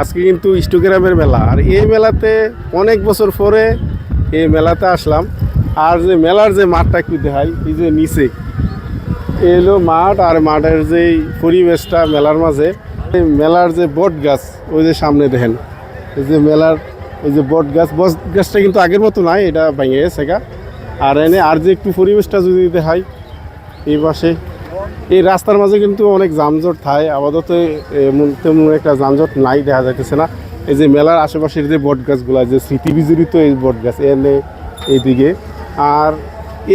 আজকে কিন্তু ইস্টোগ্রামের মেলা। আর এই মেলাতে অনেক বছর পরে এই মেলাতে আসলাম। আর যে মেলার যে মাঠটা একটু দেখাই, এই যে নিচে। এই হলো মাঠ আর মাঠের যে পরিবেশটা মেলার মাঝে মেলার যে বট গাছ, ওই যে সামনে দেখেন। এই যে মেলার ওই যে বট গাছ, বট গাছটা কিন্তু আগের মতো নাই, এটা ভেঙে গেছে আর এনে আর যে একটু পরিবেশটা যদি দেখাই, এই পাশে এই রাস্তার মাঝে কিন্তু অনেক যানজট থাকে আপাতত তেমন একটা যানজট নাই দেখা যাইতেছে না। এই যে মেলার আশেপাশের যে বট গাছগুলো যে স্মৃতি বিজড়িত এই বট গাছ এনে এইদিকে। আর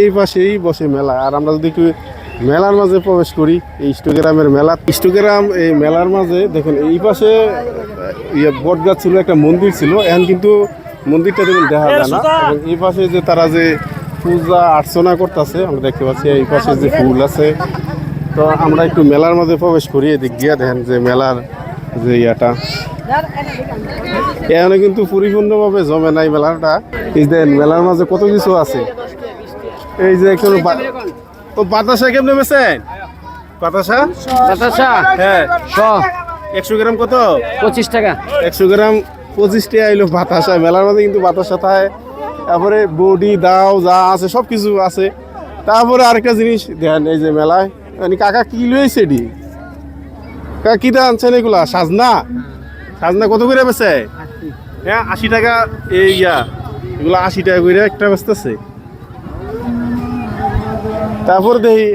এই পাশেই বসে মেলা। আর আমরা যদি একটু মেলার মাঝে প্রবেশ করি এই ইস্টোগ্রামের মেলা। ইস্টোগ্রাম এই মেলার মাঝে দেখুন এই পাশে ইয়ে বট গাছ ছিল একটা মন্দির ছিল। এখন কিন্তু মন্দিরটা দেখুন দেখা যায় না। এবং এই পাশে যে তারা যে পূজা অর্চনা করতেছে আমরা দেখতে পাচ্ছি এই পাশে যে ফুল আছে। তো আমরা একটু মেলার মধ্যে প্রবেশ করি এদিক গিয়া দেখেন যে মেলার যে ইয়াটা। এখানে কিন্তু পরিপূর্ণভাবে জমে নাই মেলাটা। এই যে মেলার মাঝে কত কিছু আছে। এই যে বা- তো বাতাসা কেমনে বেছেন বাতাসা? বাতাসা? হ্যাঁ। একশো গ্রাম কত? পঁচিশ টাকা। একশো গ্রাম পঁচিশ টাকা এলো বাতাসা। মেলার মধ্যে কিন্তু বাতাসা থাকে। তারপরে বডি দাও যা আছে সব কিছু আছে। তারপরে আরেকটা জিনিস দেখেন এই যে মেলায় মানে কাকা কি লইছে এটি? কাকা কি দা আনছেন এগুলা? সাজনা? সাজনা কত করে বেছে হ্যাঁ আশি টাকা এই ইয়া। এগুলো আশি টাকা করে একটা বেচতেছে। তারপর দেখি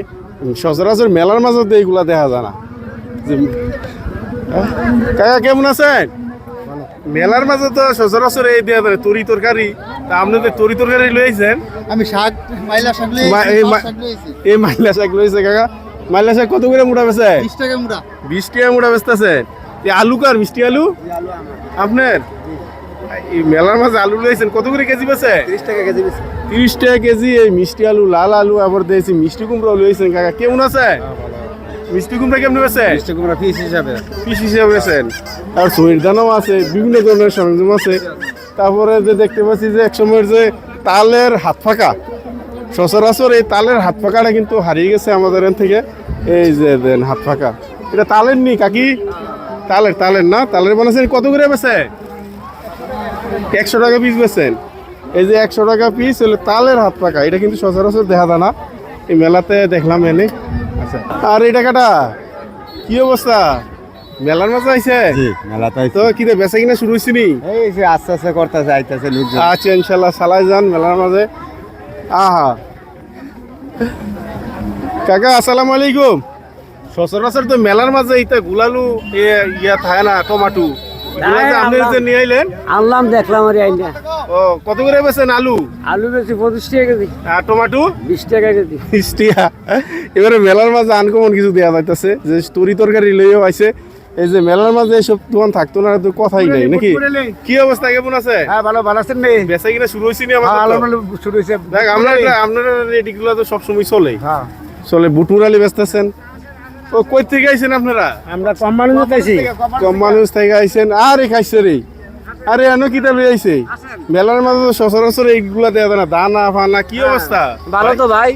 সচরাচর মেলার মাঝে এইগুলা দেখা যায় না। হ্যাঁ? কাকা কেমন আছেন? মেলার মাঝে তো সচরাচর এই দেওয়া যায় তরি তরকারি। তা আপনি তো তরি তরকারি লইছেন? আমি শাক মাইলা শাক এই মাইলা শাক লইছে কাকা। মাইলা শাক কত করে মুড়া বেছে 20 টাকা মুড়া। বিশ টাকা মুড়া বেচতেছে। এই আলু কার মিষ্টি আলু? আপনার? এই মেলার মাঝে আলু লইছেন কত করে কেজি বেছে 30 টাকা কেজি বেশি তিরিশ টাকা কেজি এই মিষ্টি আলু লাল আলু আবার দিয়েছি মিষ্টি কুমড়া লইছেন কাকা। কেমন আছে? মিষ্টি কুমড়া কেমন বেছে টাকা মুড়া পিস হিসাবে। পিস হিসেবে বেছেন আর সইয়ের দানাও আছে বিভিন্ন ধরনের সরঞ্জাম আছে। তারপরে যে দেখতে পাচ্ছি যে একসময়ের যে তালের হাত ফাঁকা সচরাচর এই তালের হাত ফাঁকাটা কিন্তু হারিয়ে গেছে আমাদের এখান থেকে। এই যে দেন হাত ফাঁকা এটা তালের নি কাকি? তালের তালের না? তালের বানাচ্ছেন কত করে বেছে একশো টাকা পিস বেছেন এই যে একশো টাকা পিস হলো তালের হাত পাকা। এটা কিন্তু সচরাচর দেখা যায় না এই মেলাতে দেখলাম এনে। আচ্ছা আর এই টাকাটা? কি অবস্থা? মেলার মাঝে আইছে? জি মেলা তাই তো কি রে বেচা কিনা শুরু হয়েছি নি? এই আস্তে আস্তে করতেছে আইতাছে লোকজন। আচ্ছা ইনশাল্লাহ সালাই যান মেলার মাঝে। আহা। কাকা আসসালামু আলাইকুম। সচরাচর তো মেলার মাঝে ইতা গুলালু ইয়া থাকে না টমাটো। এগুলা আপনি যে নিয়ে আইলেন? আনলাম দেখলাম আর আইনা। ও কত করে বেছেন আলু? আলু বেশি পঁচিশ টাকা কেজি। আর টমাটো? বিশ টাকা কেজি। এবারে মেলার মাঝে আনকমন কিছু দেওয়া যাইতেছে যে তরি তরকারি লইও আইছে। এই যে মেলার মাঝে এসব দোকান থাকতো না তো কথাই নাই নাকি? কি অবস্থা কেমন আছে? হ্যাঁ ভালো ভালো আছেন নে? বেচা কিনা শুরু হয়েছে নি হ্যাঁ তো? শুরু হইছে দেখ আমরা আপনার এদিকগুলো তো সবসময় চলে। হ্যাঁ। চলে বুটমুরালি বেচতেছেন। ও কই থেকে আইছেন আপনারা? আমরা কম মানুষ পাইছি কম মানুষ থেকে আইছেন। আরে খাইছে রে। আরে এনো কিতা লই আইছে? মেলার মাঝে তো সচরাচর এইগুলা দেয়া না দানা ফানা কি অবস্থা? ভালো তো ভাই।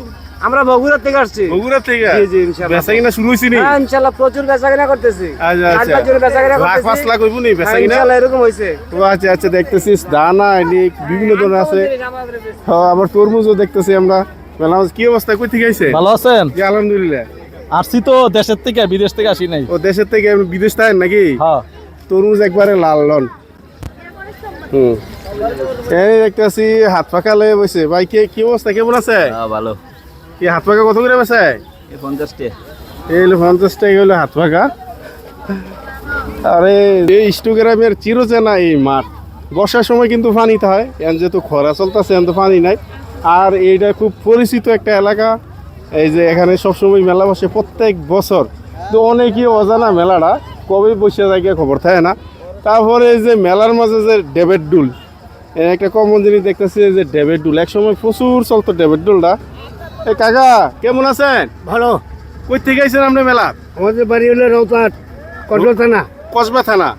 আমরা বগুড়া থেকে আসছি। বগুড়া থেকে? জি, জি, ইনশাআল্লাহ। বেচা কিনা শুরু হয়েছে নি? হ্যাঁ ইনশাল্লাহ প্রচুর বেচা কিনা করতেছি। আচ্ছা আচ্ছা। পাঁচজন বেচা কিনা লাখ করতেছি। পাঁচ লাখ হইব নি বেচা হ্যাঁ, কিনা ইনশাল্লাহ এরকম হয়েছে ও আচ্ছা আচ্ছা দেখতেছিস দানা এদিক বিভিন্ন ধরনের আছে। হ্যাঁ, আবার তরমুজও দেখতেছি আমরা। মাঝে কি অবস্থা? কই থেকে আইছে ভালো আছেন? জি আলহামদুলিল্লাহ। আসছি তো দেশের থেকে বিদেশ থেকে আসি নাই। ও দেশের থেকে বিদেশ থাকেন নাকি? হ্যাঁ তরমুজ একবারে লাল লন। হুম। এই দেখতেছি হাত পাকা লয়ে বসে। ভাই কে কি অবস্থা? কেমন আছে? ভালো। কি হাত পাকা কত করে বেছে পঞ্চাশটি। এই হলো পঞ্চাশ টাকা হলো হাত পাকা। আরে এই ইস্টোগ্রামের চিরচেনা এই মাঠ। বর্ষার সময় কিন্তু পানি হয় এখন যেহেতু খরা চলতেছে এখন তো পানি নাই। আর এইটা খুব পরিচিত একটা এলাকা। এই যে এখানে সবসময় মেলা বসে প্রত্যেক বছর। তো অনেকই অজানা মেলাটা কবে বসে যায় খবর থাকে না। তারপরে এই যে মেলার মাঝে যে ডেবেট ডুল একটা কমন জিনিস দেখতেছি যে ডেবেট ডুল। একসময় প্রচুর চলতো ডেবেট ডুলটা। এ কাকা কেমন আছেন? ভালো। কই থেকে আইছেন আপনি মেলা? আমাদের বাড়ি হলো রৌতাট কটল থানা। কসবা থানা?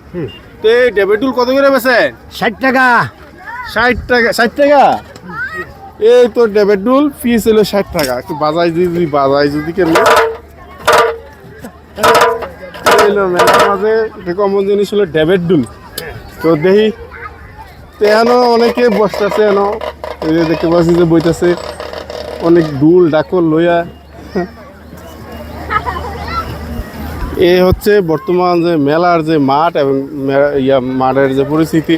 তো এই ডেবেটুল কত করে বেছে ষাট টাকা। ষাট টাকা ষাট টাকা? এই তো ডেবেটুল পিস হলো ষাট টাকা। একটু বাজাই যদি বাজাই যদি কেন মেলার মাঝে কমন জিনিস হলো ডেবেটুল তো দেখি তো এখনও অনেকে বসতেছে এখনও। দেখতে পাচ্ছি যে বইতেছে। অনেক দুল ডাকল লইয়া। এ হচ্ছে বর্তমান যে মেলার যে মাঠ এবং ইয়া মাঠের যে পরিস্থিতি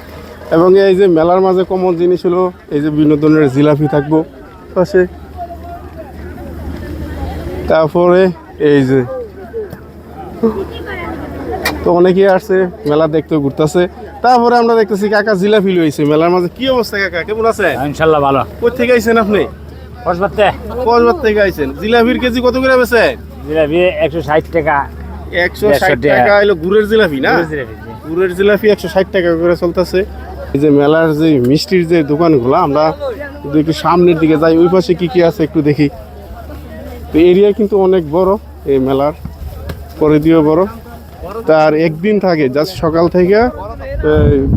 এবং এই যে মেলার মাঝে কমন জিনিস হলো এই যে বিভিন্ন ধরনের জিলাপি থাকব পাশে। তারপরে এই যে তো অনেকেই আসছে মেলা দেখতে ঘুরতেছে। তারপরে আমরা দেখতেছি কাকা জিলাপি লইছে মেলার মাঝে কি অবস্থা কাকা? কেমন আছে ইনশাল্লাহ ভালো। কোথা থেকে আইছেন আপনি? বসবাতে কসবার থেকে আইছেন জিলাপির কেজি কত করে বেছেন জিলাপি একশো ষাট টাকা। একশো ষাট টাকা। হলো গুড়ের জিলাপি না? গুড়ের জিলাপি একশো ষাট টাকা করে চলতেছে। এই যে মেলার যে মিষ্টির যে দোকানগুলো আমরা যদি একটু সামনের দিকে যাই ওই পাশে কি কি আছে একটু দেখি। তো এরিয়া কিন্তু অনেক বড় এই মেলার। পরিধিও বড়। তার একদিন থাকে জাস্ট সকাল থেকে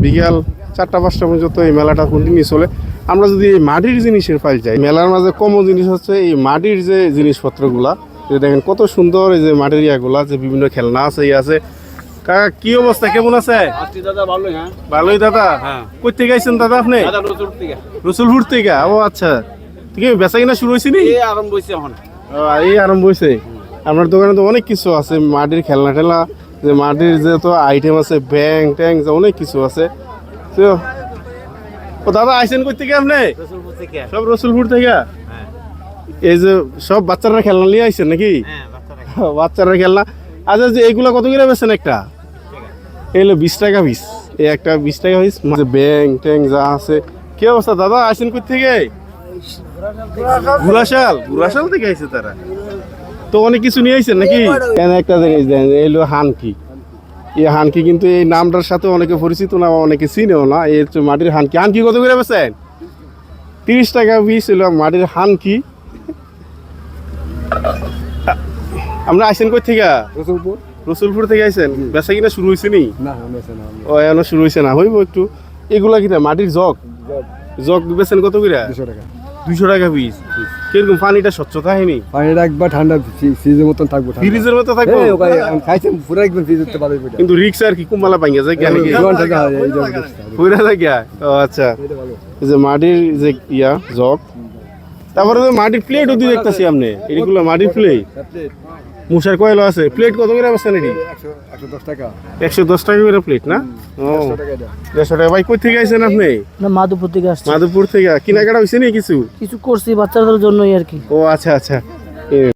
বিকাল চারটা পাঁচটা পর্যন্ত এই মেলাটা কন্টিনিউ চলে। আমরা যদি মাটির জিনিসের ফাইল যাই মেলার মাঝে কমন জিনিস হচ্ছে এই মাটির যে জিনিসপত্রগুলা। যে দেখেন কত সুন্দর এই যে মাটির ইয়াগুলা যে বিভিন্ন খেলনা আছে ইয়ে আছে। কাকা কি অবস্থা? কেমন আছে? দাদা ভালোই হ্যাঁ। ভালোই দাদা? কই থেকে আইছেন দাদা আপনি? রসুলপুর থেকে? ও আচ্ছা। ঠিক আছে বেচা কিনা শুরু হয়েছে নি? এই আরম্ভ হয়েছে এখন। এই আরম্ভ হয়েছে আপনার দোকানে তো অনেক কিছু আছে মাটির খেলনা টেলনা যে মাটির যে তো আইটেম আছে ব্যাং ট্যাং অনেক কিছু আছে। তো ও দাদা আইসেন কই থেকে আপনি? সব রসুলপুর থেকে? এই যে সব বাচ্চারা খেলনা নিয়ে আইছেন নাকি? বাচ্চারা। খেলনা। আচ্ছা যে এইগুলা কত করে বেছেন একটা? এলো বিশ টাকা পিস। এই একটা বিশ টাকা পিস। মাঝে ব্যাং ট্যাং যা আছে। কি অবস্থা দাদা আইসেন কই থেকে? ঘুরাশাল ঘুরাশাল থেকে আইছে তারা। তো অনেক কিছু নিয়ে আইছেন নাকি? কেন একটা জিনিস দেন এলো হানকি। এই হানকি কিন্তু এই নামটার সাথে অনেকে পরিচিত না অনেকে চিনেও না। এই হচ্ছে মাটির হানকি। হানকি কত করে বেছেন তিরিশ টাকা পিস এলো মাটির হানকি। আমরা আইসেন কই থেকে? রসুলপুর। রসুলপুর থেকে আইসেন বেচা কিনা শুরু হয়েছে নি? ও এখনও শুরু হয়েছে না। হইব একটু। এগুলা কিনা মাটির জগ? জগ। বেছেন কত করে? দুশো টাকা। দুইশো টাকা পিস কীরকম পানিটা স্বচ্ছতা হয়নি পানিটা একবার ঠান্ডা ফ্রিজের মতন থাকব। ফ্রিজের মতো থাকব? এই, ওখানে আমি খাইছি পুরো একদম ফ্রিজ করতে পারবে কিন্তু রিক্স আর কি কুমালা ভাঙ্গা যায় কেন। পুরা যায় ও আচ্ছা। এই যে মাটির যে ইয়া জগ তারপরে তো মাটির প্লেটও দিয়ে দেখতেছি আপনি এগুলো মাটির প্লেট মুসার কয়লো আছে? প্লেট কত করে আছে নাকি একশো দশ টাকা একশো দশ টাকা করে প্লেট না ও দেড়শো টাকা। ভাই কই থেকে আইছেন আপনি? না মাধবপুর থেকে আসছে। মাধবপুর থেকে। কেনাকাটা হয়েছে নি কিছু? কিছু করছি বাচ্চাদের জন্যই আর কি। ও আচ্ছা আচ্ছা। এ,